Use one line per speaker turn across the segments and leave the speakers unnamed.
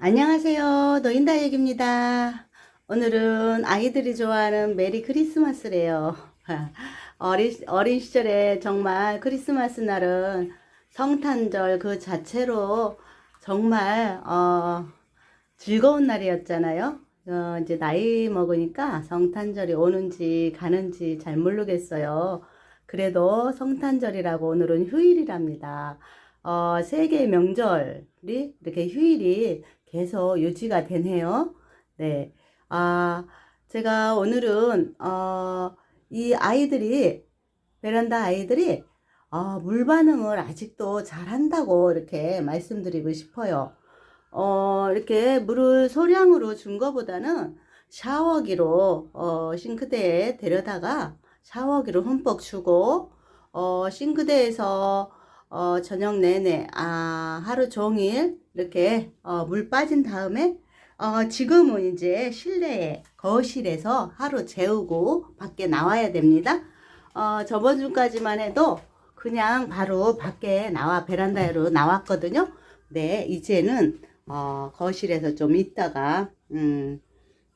안녕하세요. 노인다육입니다. 오늘은 아이들이 좋아하는 메리 크리스마스래요. 어린, 어린 시절에 정말 크리스마스 날은 성탄절 그 자체로 정말, 어, 즐거운 날이었잖아요. 어, 이제 나이 먹으니까 성탄절이 오는지 가는지 잘 모르겠어요. 그래도 성탄절이라고 오늘은 휴일이랍니다. 어, 세계 명절이 이렇게 휴일이 계속 유지가 되네요. 네. 아, 제가 오늘은, 어, 이 아이들이, 베란다 아이들이, 어, 물 반응을 아직도 잘한다고 이렇게 말씀드리고 싶어요. 어, 이렇게 물을 소량으로 준 거보다는 샤워기로, 어, 싱크대에 데려다가 샤워기로 흠뻑 주고, 어, 싱크대에서 어, 저녁 내내, 아, 하루 종일 이렇게 어, 물 빠진 다음에 어, 지금은 이제 실내에 거실에서 하루 재우고 밖에 나와야 됩니다. 어, 저번 주까지만 해도 그냥 바로 밖에 나와 베란다로 나왔거든요. 네, 이제는 어, 거실에서 좀 있다가 음,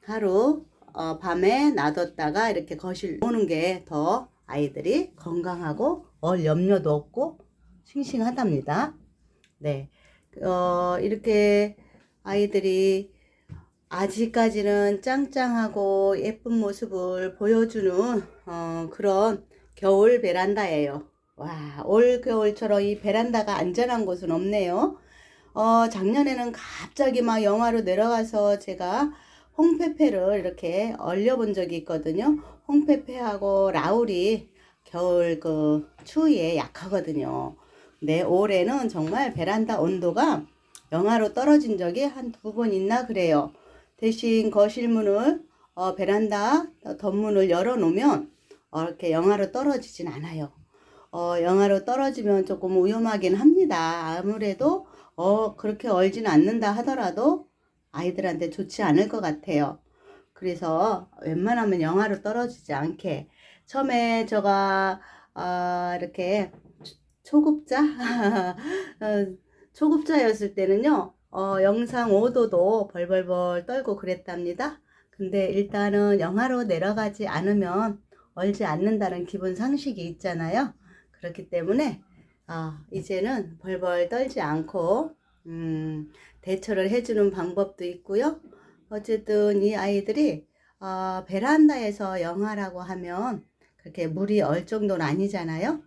하루 어, 밤에 놔뒀다가 이렇게 거실 오는 게 더 아이들이 건강하고 얼 염려도 없고 싱싱하답니다. 네. 어, 이렇게 아이들이 아직까지는 짱짱하고 예쁜 모습을 보여주는 어, 그런 겨울 베란다예요. 와, 올 겨울처럼 이 베란다가 안전한 곳은 없네요. 어, 작년에는 갑자기 막 영하로 내려가서 제가 홍페페를 이렇게 얼려본 적이 있거든요. 홍페페하고 라울이 겨울 그 추위에 약하거든요. 네, 올해는 정말 베란다 온도가 영하로 떨어진 적이 한 두 번 있나 그래요. 대신 거실 문을 어, 베란다 덧문을 열어 놓으면 어, 이렇게 영하로 떨어지진 않아요. 어, 영하로 떨어지면 조금 위험하긴 합니다. 아무래도 어, 그렇게 얼진 않는다 하더라도 아이들한테 좋지 않을 것 같아요. 그래서 웬만하면 영하로 떨어지지 않게 처음에 제가 어, 이렇게 초급자 어, 초급자였을 때는요 어, 영상 5도도 벌벌벌 떨고 그랬답니다. 근데 일단은 영하로 내려가지 않으면 얼지 않는다는 기본 상식이 있잖아요. 그렇기 때문에 어, 이제는 벌벌 떨지 않고 음, 대처를 해주는 방법도 있고요. 어쨌든 이 아이들이 어, 베란다에서 영하라고 하면 그렇게 물이 얼 정도는 아니잖아요.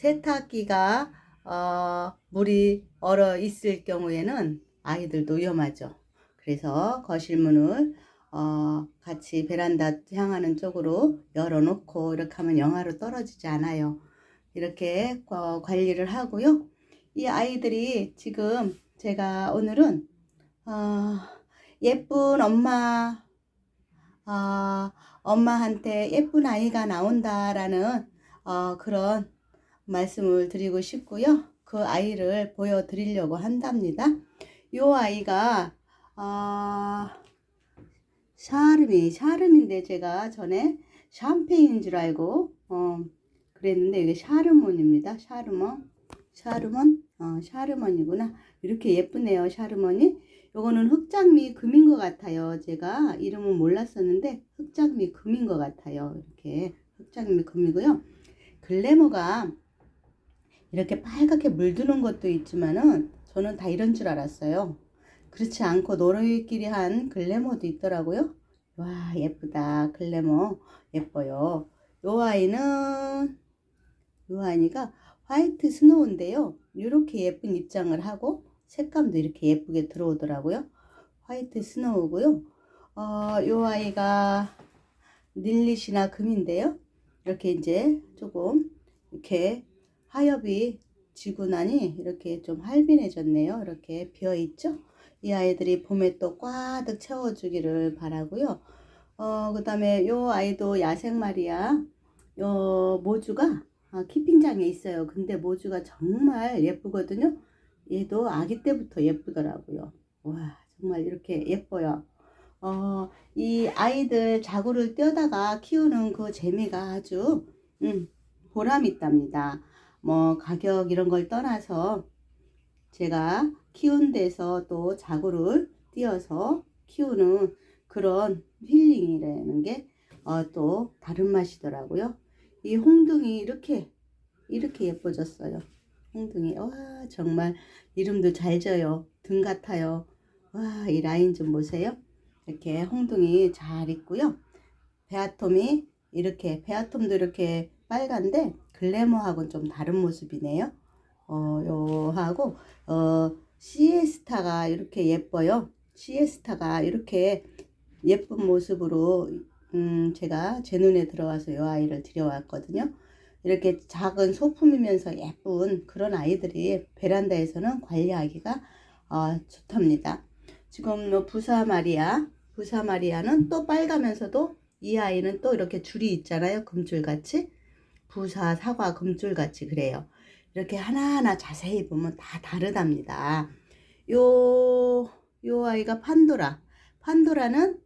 세탁기가 어, 물이 얼어 있을 경우에는 아이들도 위험하죠. 그래서 거실 문을 어, 같이 베란다 향하는 쪽으로 열어놓고 이렇게 하면 영하로 떨어지지 않아요. 이렇게 어, 관리를 하고요. 이 아이들이 지금 제가 오늘은 어, 예쁜 엄마 어, 엄마한테 예쁜 아이가 나온다라는 어, 그런 말씀을 드리고 싶고요. 그 아이를 보여드리려고 한답니다. 이 아이가 어, 샤르미, 샤르미인데 제가 전에 샴페인인 줄 알고 어, 그랬는데 이게 샤르몬입니다. 샤르몬, 샤르몬, 어, 샤르몬이구나. 이렇게 예쁘네요, 샤르몬이. 요거는 흑장미 금인 것 같아요. 제가 이름은 몰랐었는데 흑장미 금인 것 같아요. 이렇게 흑장미 금이고요. 글래머가 이렇게 빨갛게 물드는 것도 있지만은 저는 다 이런 줄 알았어요. 그렇지 않고 노르웨이끼리 한 글래머도 있더라고요. 와 예쁘다 글래머 예뻐요. 요 아이는 요 아이가 화이트 스노우인데요. 이렇게 예쁜 입장을 하고 색감도 이렇게 예쁘게 들어오더라고요. 화이트 스노우고요. 어, 요 아이가 닐릿이나 금인데요. 이렇게 이제 조금 이렇게 하엽이 지고 나니 이렇게 좀 할빈해졌네요. 이렇게 비어 있죠. 이 아이들이 봄에 또 꽉득 채워주기를 바라고요. 어, 그 다음에 요 아이도 야생말이야. 요 모주가 아, 키핑장에 있어요. 근데 모주가 정말 예쁘거든요. 얘도 아기 때부터 예쁘더라고요. 와, 정말 이렇게 예뻐요. 어, 이 아이들 자구를 떼다가 키우는 그 재미가 아주, 음, 보람 있답니다. 뭐, 가격 이런 걸 떠나서 제가 키운 데서 또 자구를 띄어서 키우는 그런 힐링이라는 게 어, 또 다른 맛이더라고요. 이 홍둥이 이렇게 이렇게 예뻐졌어요. 홍둥이 와 정말 이름도 잘 져요. 등 같아요. 와 이 라인 좀 보세요. 이렇게 홍둥이 잘 있고요. 베아톰이 이렇게 베아톰도 이렇게 빨간데 글래머하고는 좀 다른 모습이네요. 어, 요하고 어 시에스타가 이렇게 예뻐요. 시에스타가 이렇게 예쁜 모습으로 음 제가 제 눈에 들어와서 요 아이를 들여왔거든요. 이렇게 작은 소품이면서 예쁜 그런 아이들이 베란다에서는 관리하기가 어, 좋답니다. 지금 뭐 부사 마리아, 부사 마리아는 또 빨가면서도 이 아이는 또 이렇게 줄이 있잖아요. 금줄같이. 부사, 사과, 금줄같이 그래요. 이렇게 하나하나 자세히 보면 다 다르답니다. 요, 요 아이가 판도라. 판도라는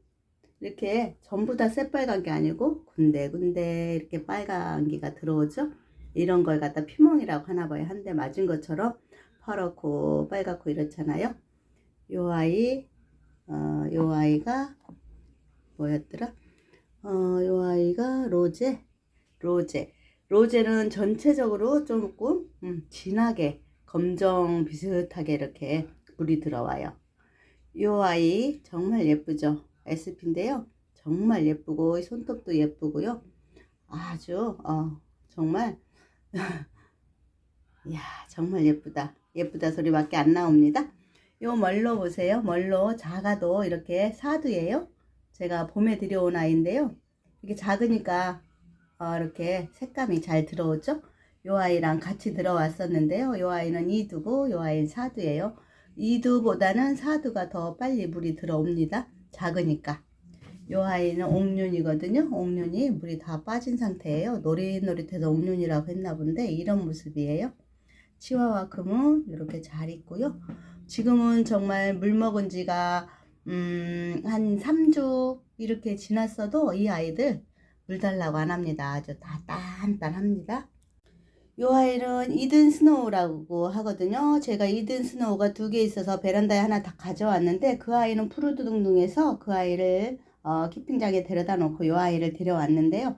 이렇게 전부 다 새빨간 게 아니고 군데군데 이렇게 빨간 기가 들어오죠. 이런 걸 갖다 피멍이라고 하나 봐요. 한 대 맞은 것처럼 파랗고 빨갛고 이렇잖아요. 요 아이, 어, 요 아이가 뭐였더라? 어, 요 아이가 로제, 로제. 로제는 전체적으로 조금 음, 진하게 검정 비슷하게 이렇게 물이 들어와요. 요 아이 정말 예쁘죠? SP인데요. 정말 예쁘고 손톱도 예쁘고요. 아주 어, 정말 이야 정말 예쁘다. 예쁘다 소리밖에 안 나옵니다. 요 멀로 보세요. 멀로 작아도 이렇게 사두예요. 제가 봄에 들여온 아이인데요. 이게 작으니까 어, 이렇게 색감이 잘 들어오죠. 요 아이랑 같이 들어왔었는데요. 요 아이는 이두고 요 아이는 사두예요. 이두보다는 사두가 더 빨리 물이 들어옵니다. 작으니까. 요 아이는 옥륜이거든요. 옥륜이 물이 다 빠진 상태예요. 노릿노릿해서 옥륜이라고 했나 본데 이런 모습이에요. 치와와 금은 이렇게 잘 있고요. 지금은 정말 물 먹은 지가 음, 한 3주 이렇게 지났어도 이 아이들 물 달라고 안 합니다. 아주 다 단단합니다. 요 아이는 이든 스노우라고 하거든요. 제가 이든 스노우가 두 개 있어서 베란다에 하나 다 가져왔는데 그 아이는 푸르두둥둥해서 그 아이를 어, 키핑장에 데려다 놓고 요 아이를 데려왔는데요.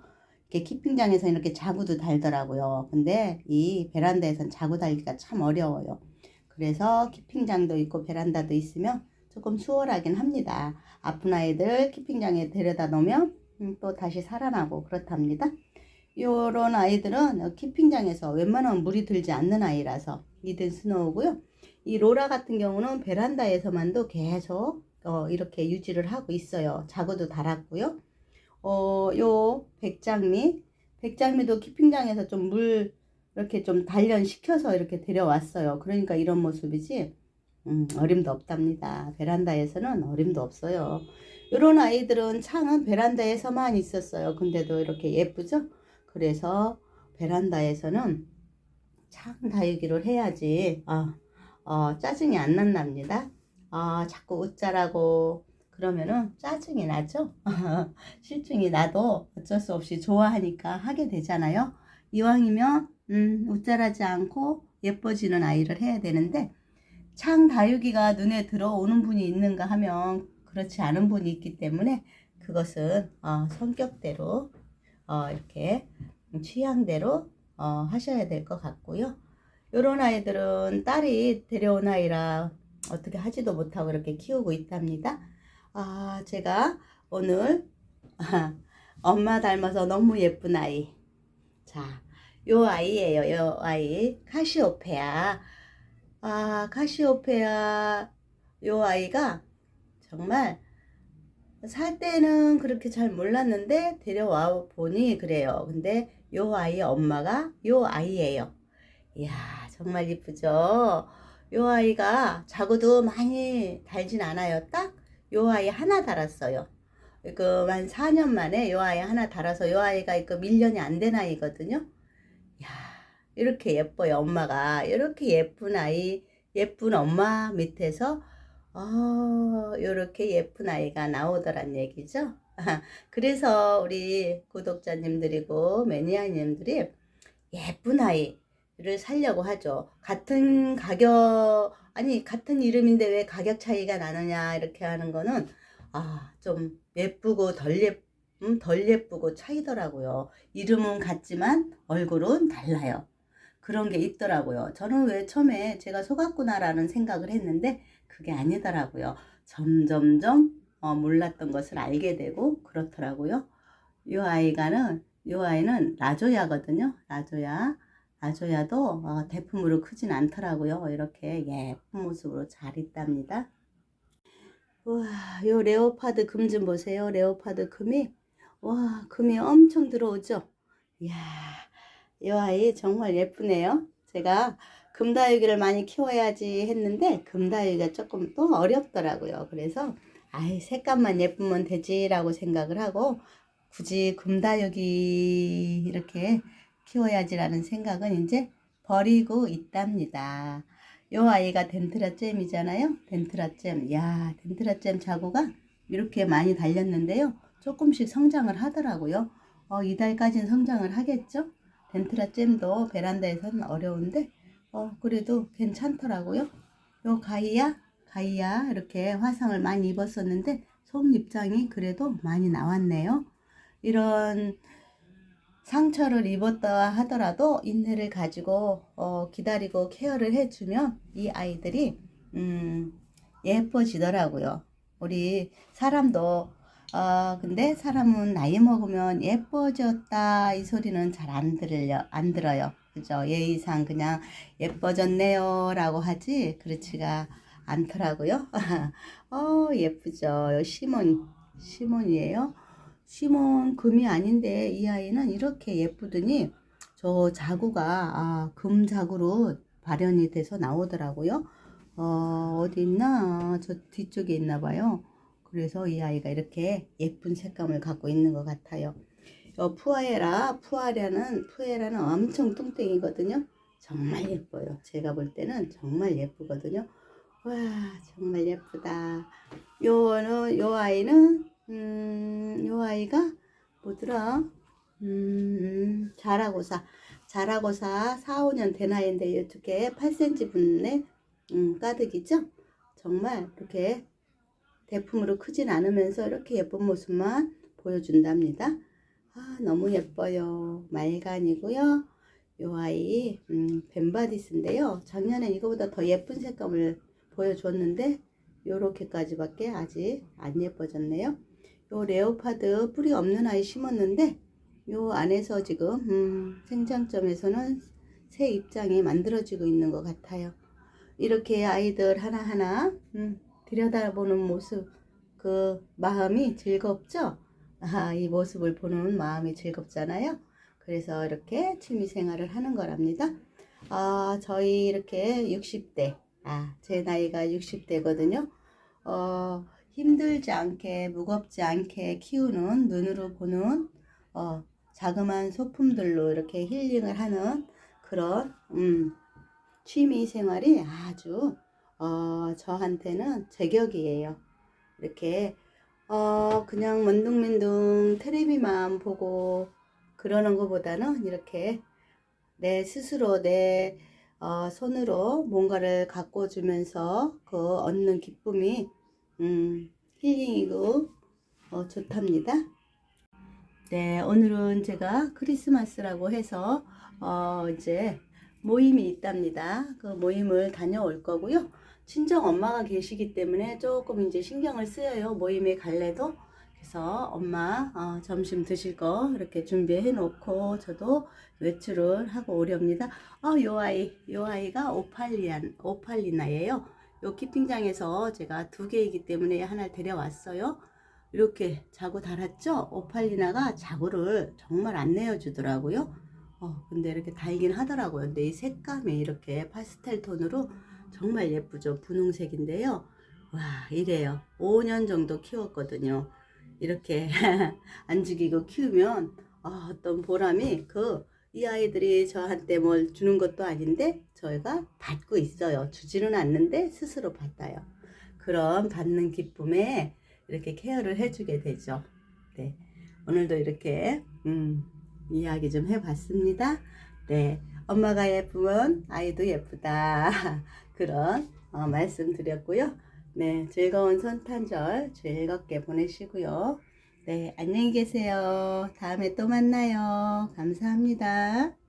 이렇게 키핑장에서 이렇게 자구도 달더라고요. 근데 이 베란다에선 자구 달기가 참 어려워요. 그래서 키핑장도 있고 베란다도 있으면 조금 수월하긴 합니다. 아픈 아이들 키핑장에 데려다 놓으면 음, 또 다시 살아나고 그렇답니다. 요런 아이들은 키핑장에서 웬만하면 물이 들지 않는 아이라서 이든 스노우고요. 이 로라 같은 경우는 베란다에서만도 계속 어, 이렇게 유지를 하고 있어요. 자구도 달았고요. 어, 요 백장미, 백장미도 키핑장에서 좀 물 이렇게 좀 단련시켜서 이렇게 데려왔어요. 그러니까 이런 모습이지. 음, 어림도 없답니다. 베란다에서는 어림도 없어요. 이런 아이들은 창은 베란다에서만 있었어요. 근데도 이렇게 예쁘죠? 그래서 베란다에서는 창 다육이를 해야지 어, 어, 짜증이 안 난답니다. 아, 자꾸 웃자라고 그러면은 짜증이 나죠? 실증이 나도 어쩔 수 없이 좋아하니까 하게 되잖아요. 이왕이면 음, 웃자라지 않고 예뻐지는 아이를 해야 되는데 창 다육이가 눈에 들어오는 분이 있는가 하면 그렇지 않은 분이 있기 때문에 그것은 어, 성격대로 어, 이렇게 취향대로 어, 하셔야 될 것 같고요. 이런 아이들은 딸이 데려온 아이라 어떻게 하지도 못하고 이렇게 키우고 있답니다. 아, 제가 오늘 아, 엄마 닮아서 너무 예쁜 아이. 자, 요 아이예요. 요 아이 카시오페아. 아, 카시오페아 요 아이가 정말 살 때는 그렇게 잘 몰랐는데 데려와 보니 그래요. 근데 요 아이 엄마가 요 아이예요. 이야, 정말 이쁘죠? 요 아이가 자구도 많이 달진 않아요. 딱 요 아이 하나 달았어요. 그 한 4년 만에 요 아이 하나 달아서 요 아이가 그 1년이 안 된 아이거든요. 야, 이렇게 예뻐요, 엄마가. 이렇게 예쁜 아이, 예쁜 엄마 밑에서 어, 이렇게 예쁜 아이가 나오더란 얘기죠. 그래서 우리 구독자님들이고 매니아님들이 예쁜 아이를 살려고 하죠. 같은 가격 아니 같은 이름인데 왜 가격 차이가 나느냐 이렇게 하는 거는 아 좀 예쁘고 덜, 예, 음, 덜 예쁘고 차이더라고요. 이름은 같지만 얼굴은 달라요. 그런 게 있더라고요. 저는 왜 처음에 제가 속았구나라는 생각을 했는데 그게 아니더라고요. 점점점 어, 몰랐던 것을 알게 되고 그렇더라고요. 이 아이가는 이 아이는 라조야거든요. 라조야. 라조야도 어, 대품으로 크진 않더라고요. 이렇게 예쁜 모습으로 잘 있답니다. 와, 요 레오파드 금 좀 보세요. 레오파드 금이 와, 금이 엄청 들어오죠. 이야, 이 아이 정말 예쁘네요. 제가 금다육이를 많이 키워야지 했는데 금다육이가 조금 또 어렵더라고요. 그래서 아이 색감만 예쁘면 되지라고 생각을 하고 굳이 금다육이 이렇게 키워야지라는 생각은 이제 버리고 있답니다. 요 아이가 덴트라잼이잖아요. 덴트라잼. 야, 덴트라잼 자구가 이렇게 많이 달렸는데요. 조금씩 성장을 하더라고요. 어, 이달까지는 성장을 하겠죠? 덴트라잼도 베란다에서는 어려운데, 어, 그래도 괜찮더라고요. 요 가이아, 가이아 이렇게 화상을 많이 입었었는데, 속입장이 그래도 많이 나왔네요. 이런 상처를 입었다 하더라도 인내를 가지고 어, 기다리고 케어를 해주면 이 아이들이 음, 예뻐지더라고요. 우리 사람도 어, 근데 사람은 나이 먹으면 예뻐졌다 이 소리는 잘 안 들려 안 들어요. 그죠? 예의상 그냥 예뻐졌네요 라고 하지 그렇지가 않더라고요. 어 예쁘죠. 시몬 시몬이에요. 시몬 금이 아닌데 이 아이는 이렇게 예쁘더니 저 자구가 아, 금 자구로 발현이 돼서 나오더라고요. 어, 어디 있나? 저 뒤쪽에 있나 봐요. 그래서 이 아이가 이렇게 예쁜 색감을 갖고 있는 것 같아요. 어, 푸아에라, 푸아라는, 푸에라는 엄청 뚱땡이거든요. 정말 예뻐요. 제가 볼 때는 정말 예쁘거든요. 와, 정말 예쁘다. 요는, 요 아이는, 음, 요 아이가 뭐더라? 음, 자라고사. 자라고사 4, 5년 된 아이인데 이렇게 8cm 분의 음, 가득이죠? 정말 이렇게 대품으로 크진 않으면서 이렇게 예쁜 모습만 보여준답니다. 아, 너무 예뻐요. 말간이고요. 요 아이 음, 벤바디스인데요. 작년에 이거보다 더 예쁜 색감을 보여줬는데 요렇게까지밖에 아직 안 예뻐졌네요. 요 레오파드 뿌리 없는 아이 심었는데 요 안에서 지금 음, 생장점에서는 새 입장이 만들어지고 있는 것 같아요. 이렇게 아이들 하나하나 음, 들여다보는 모습 그 마음이 즐겁죠? 아, 이 모습을 보는 마음이 즐겁잖아요. 그래서 이렇게 취미 생활을 하는 거랍니다. 아, 저희 이렇게 60대, 아, 제 나이가 60대거든요. 어, 힘들지 않게, 무겁지 않게 키우는, 눈으로 보는, 어, 자그마한 소품들로 이렇게 힐링을 하는 그런, 음, 취미 생활이 아주, 어, 저한테는 제격이에요. 이렇게, 어, 그냥 먼둥맨둥 테레비만 보고 그러는 것보다는 이렇게 내 스스로 내 어, 손으로 뭔가를 가꿔주면서 그 얻는 기쁨이 음, 힐링이고 어, 좋답니다. 네, 오늘은 제가 크리스마스라고 해서 어, 이제 모임이 있답니다. 그 모임을 다녀올 거고요. 친정 엄마가 계시기 때문에 조금 이제 신경을 쓰여요. 모임에 갈래도. 그래서 엄마 어, 점심 드실 거 이렇게 준비해 놓고 저도 외출을 하고 오렵니다. 어, 요 아이, 요 아이가 오팔리안, 오팔리나예요. 요 키핑장에서 제가 두 개이기 때문에 하나를 데려왔어요. 이렇게 자고 달았죠? 오팔리나가 자고를 정말 안 내어주더라고요. 어, 근데 이렇게 달긴 하더라고요. 근데 이 색감이 이렇게 파스텔 톤으로 정말 예쁘죠? 분홍색인데요. 와, 이래요. 5년 정도 키웠거든요. 이렇게 안 죽이고 키우면 아, 어떤 보람이 그 이 아이들이 저한테 뭘 주는 것도 아닌데 저희가 받고 있어요. 주지는 않는데 스스로 받아요. 그런 받는 기쁨에 이렇게 케어를 해주게 되죠. 네. 오늘도 이렇게 음, 이야기 좀 해봤습니다. 네. 엄마가 예쁘면 아이도 예쁘다. 그런 어, 말씀 드렸고요. 네, 즐거운 성탄절 즐겁게 보내시고요. 네, 안녕히 계세요. 다음에 또 만나요. 감사합니다.